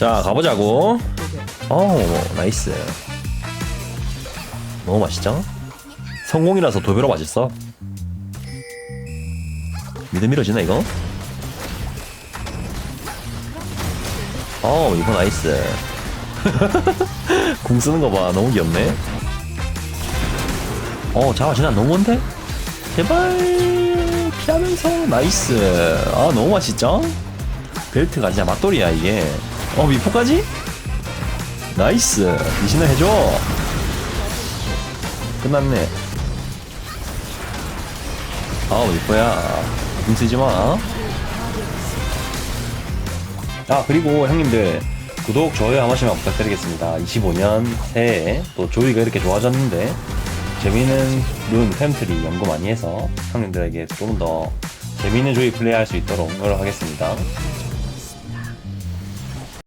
자 가보자고. 어우 나이스. 너무 맛있죠? 성공이라서 두 배로 맛있어. 미드 밀어지나 이거? 어우 이거 나이스. 궁 쓰는 거 봐. 너무 귀엽네. 어 잠깐 진짜 너무 온데? 제발 피하면서. 나이스. 아 너무 맛있죠? 벨트가 진짜 맛돌이야 이게 어 미포까지? 나이스. 이신을 해줘. 끝났네. 아우 미포야? 힘 쓰지마. 아 그리고 형님들 구독 좋아요 한 번씩만 부탁드리겠습니다. 25년 새해에 또 조이가 이렇게 좋아졌는데 재미있는 룬 템트리 연구 많이 해서 형님들에게 좀더 재미있는 조이 플레이할 수 있도록 노력하겠습니다